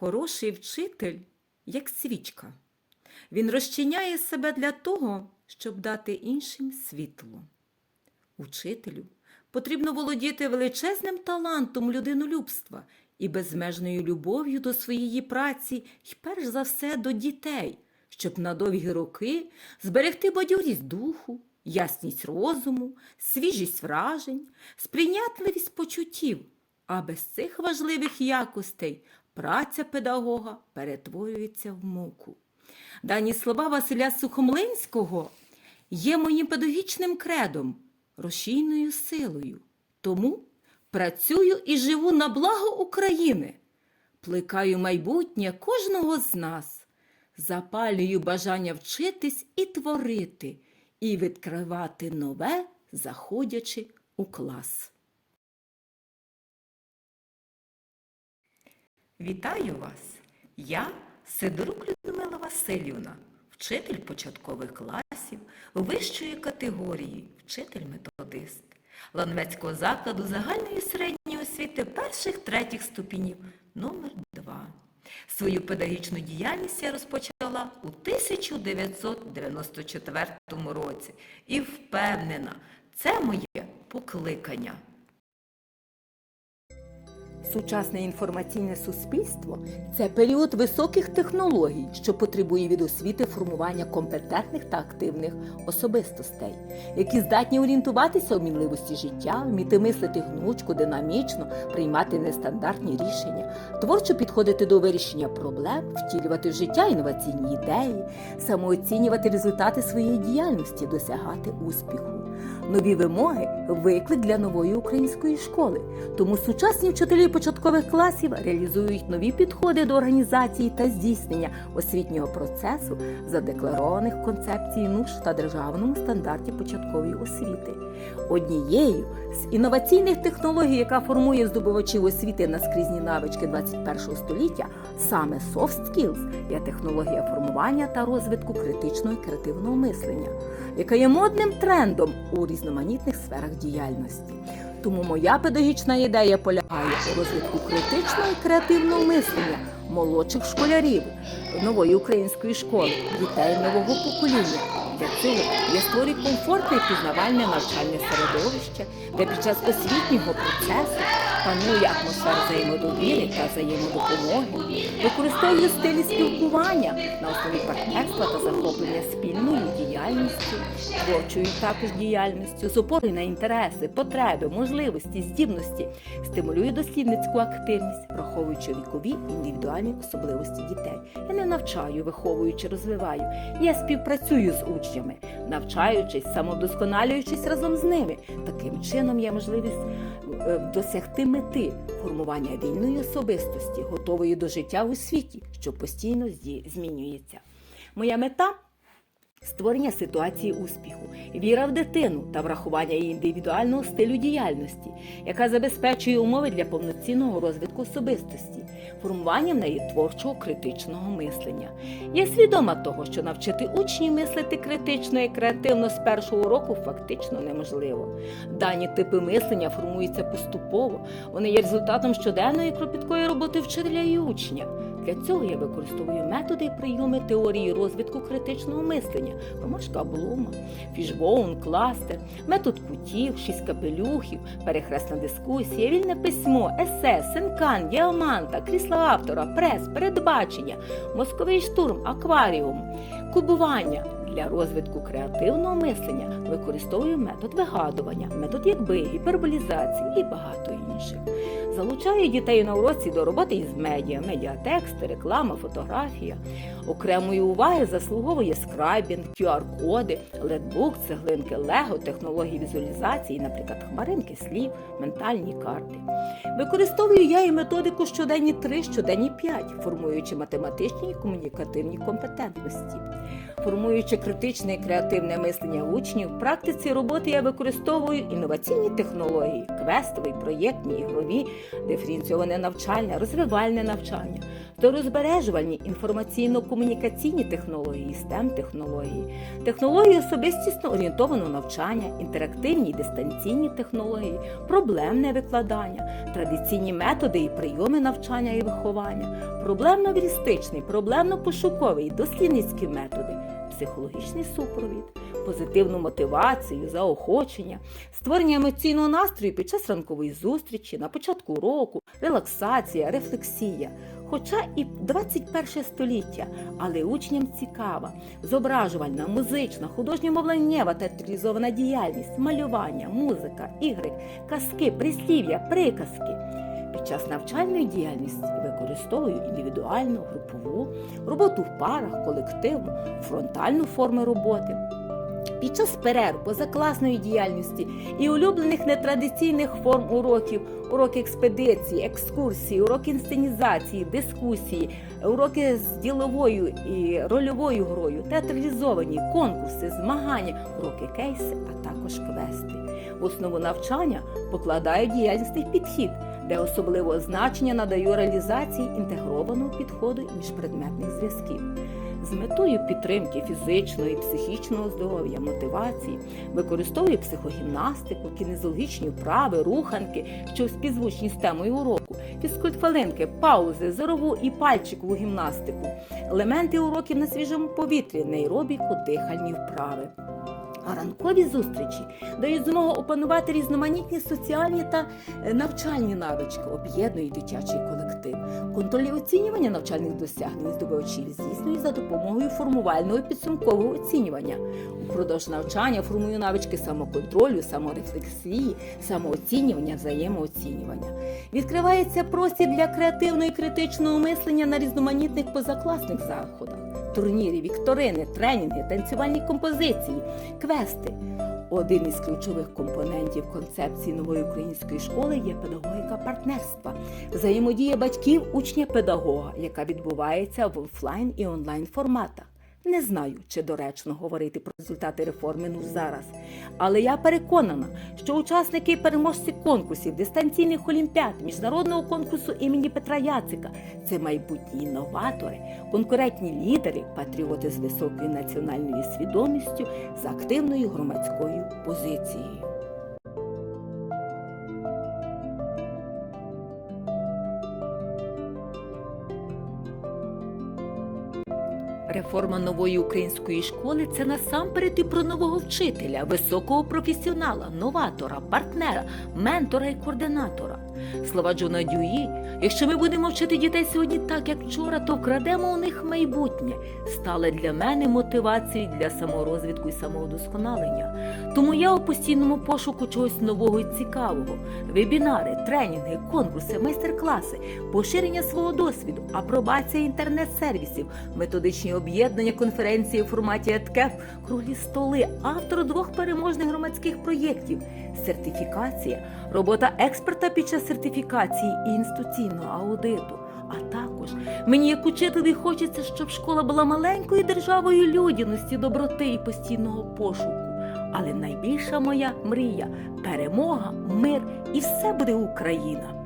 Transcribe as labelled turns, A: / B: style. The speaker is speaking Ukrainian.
A: Хороший вчитель, як свічка. Він розчиняє себе для того, щоб дати іншим світло. Учителю потрібно володіти величезним талантом людинолюбства і безмежною любов'ю до своєї праці і перш за все до дітей, щоб на довгі роки зберегти бадьорість духу, ясність розуму, свіжість вражень, сприйнятливість почуттів. А без цих важливих якостей праця педагога перетворюється в муку. Дані слова Василя Сухомлинського є моїм педагогічним кредом, рушійною силою. Тому працюю і живу на благо України, плекаю майбутнє кожного з нас, запалюю бажання вчитись і творити, і відкривати нове, заходячи у клас. Вітаю вас! Я Сидорук Людмила Васильівна, вчитель початкових класів вищої категорії, вчитель-методист Ланвецького закладу загальної середньої освіти перших третіх ступенів номер 2 Свою педагогічну діяльність я розпочала у 1994 році і впевнена, це моє покликання. Сучасне інформаційне суспільство це період високих технологій, що потребує від освіти формування компетентних та активних особистостей, які здатні орієнтуватися у мінливості життя, вміти мислити гнучко, динамічно, приймати нестандартні рішення, творчо підходити до вирішення проблем, втілювати в життя інноваційні ідеї, самооцінювати результати своєї діяльності, досягати успіху. Нові вимоги виклик для нової української школи. Тому сучасні вчителі початкових класів реалізують нові підходи до організації та здійснення освітнього процесу задекларованих концепцій НУШ та державному стандарті початкової освіти. Однією з інноваційних технологій, яка формує здобувачів освіти на скрізні навички 21 століття, саме soft skills, є технологія формування та розвитку критичного і креативного мислення, яка є модним трендом у різноманітних сферах діяльності. Тому моя педагогічна ідея полягає у розвитку критичного і креативного мислення молодших школярів нової української школи, дітей нового покоління. Для цього я створюю комфортне і пізнавальне навчальне середовище, де під час освітнього процесу панує атмосфера взаємодовіри та взаємодопомоги, використовую стилі спілкування на основі партнерства та захоплення спільною діяльністю, творчою також діяльністю, з на інтереси, потреби, можливості, здібності, стимулюю дослідницьку активність, враховуючи вікові індивідуальні особливості дітей. Я не навчаю, виховую чи розвиваю. Я співпрацюю з учнями, навчаючись, самовдосконалюючись разом з ними. Таким чином є можливість е, досягти мети формування вільної особистості, готової до життя у світі, що постійно зі змінюється. Моя мета Створення ситуації успіху, віра в дитину та врахування її індивідуального стилю діяльності, яка забезпечує умови для повноцінного розвитку особистості, формування в неї творчого критичного мислення. Я свідома того, що навчити учнів мислити критично і креативно з першого року фактично неможливо. Дані типи мислення формуються поступово, вони є результатом щоденної кропіткої роботи вчителя і учня. Для цього я використовую методи і прийоми теорії розвитку критичного мислення, ромашка Блума, фішбоун, кластер, метод кутів, шість капелюхів, перехресна дискусія, вільне письмо, есе, синкан, діаманта, крісла автора, прес, передбачення, мозковий штурм, акваріум, кубування. Для розвитку креативного мислення використовую метод вигадування, метод якби, гіперболізації і багато інших. Залучаю дітей на уроці до роботи із медіа, медіатексти, реклама, фотографія. Окремої уваги заслуговує скрайбінг, QR-коди, летбук, цеглинки, лего, технології візуалізації, наприклад, хмаринки слів, ментальні карти. Використовую я і методику щоденні 3, щоденні 5, формуючи математичні і комунікативні компетентності. Формуючи критичне і креативне мислення учнів, в практиці роботи я використовую інноваційні технології, квестові, проєктні, ігрові, диференційоване навчання, розвивальне навчання, та розбережувальні інформаційно-комунікаційні технології, stem технології, технології особистісно орієнтованого навчання, інтерактивні і дистанційні технології, проблемне викладання, традиційні методи і прийоми навчання і виховання, проблемно-вірістичний, проблемно-пошуковий, дослідницькі методи, психологічний супровід, позитивну мотивацію, заохочення, створення емоційного настрою під час ранкової зустрічі, на початку року, релаксація, рефлексія. Хоча і 21 століття, але учням цікава, зображувальна, музична, художньо-мовленнєва театралізована діяльність, малювання, музика, ігри, казки, прислів'я, приказки. Під час навчальної діяльності використовую індивідуальну, групову, роботу в парах, колективну, фронтальну форми роботи. Під час перерв позакласної діяльності і улюблених нетрадиційних форм уроків, уроки експедиції, екскурсії, уроки інсценізації, дискусії, уроки з діловою і рольовою грою, театралізовані, конкурси, змагання, уроки кейси, а також квести. В основу навчання покладаю діяльностей підхід, де особливого значення надаю реалізації інтегрованого підходу міжпредметних зв'язків. З метою підтримки фізичного і психічного здоров'я, мотивації використовую психогімнастику, кінезологічні вправи, руханки, що співзвучні з темою уроку, фізкультхвилинки, паузи, зорову і пальчикову гімнастику, елементи уроків на свіжому повітрі, нейробіку, дихальні вправи. Ранкові зустрічі дають змогу опанувати різноманітні соціальні та е, навчальні навички, об'єднують дитячий колектив. Контроль і оцінювання навчальних досягнень здобувачів здійснюють за допомогою формувального підсумкового оцінювання. Упродовж навчання формую навички самоконтролю, саморефлексії, самооцінювання, взаємооцінювання. Відкривається простір для креативного і критичного мислення на різноманітних позакласних заходах турніри, вікторини, тренінги, танцювальні композиції, квести. Один із ключових компонентів концепції нової української школи є педагогіка партнерства, взаємодія батьків, учня, педагога, яка відбувається в офлайн і онлайн форматах. Не знаю, чи доречно говорити про результати реформи ну зараз, але я переконана, що учасники і переможці конкурсів, дистанційних олімпіад, міжнародного конкурсу імені Петра Яцика це майбутні інноватори, конкурентні лідери, патріоти з високою національною свідомістю, з активною громадською позицією. Реформа нової української школи це насамперед і про нового вчителя, високого професіонала, новатора, партнера, ментора і координатора. Слова Джона Дюї, якщо ми будемо вчити дітей сьогодні так, як вчора, то вкрадемо у них майбутнє, стали для мене мотивацією для саморозвитку і самовдосконалення. Тому я у постійному пошуку чогось нового і цікавого: вебінари, тренінги, конкурси, майстер-класи, поширення свого досвіду, апробація інтернет-сервісів, методичні об'єднання конференції у форматі ЕТКЕФ, круглі столи, автор двох переможних громадських проєктів, сертифікація, робота експерта під час сертифікації і інституційного аудиту. А також мені, як учителі, хочеться, щоб школа була маленькою державою людяності, доброти і постійного пошуку. Але найбільша моя мрія перемога, мир і все буде Україна.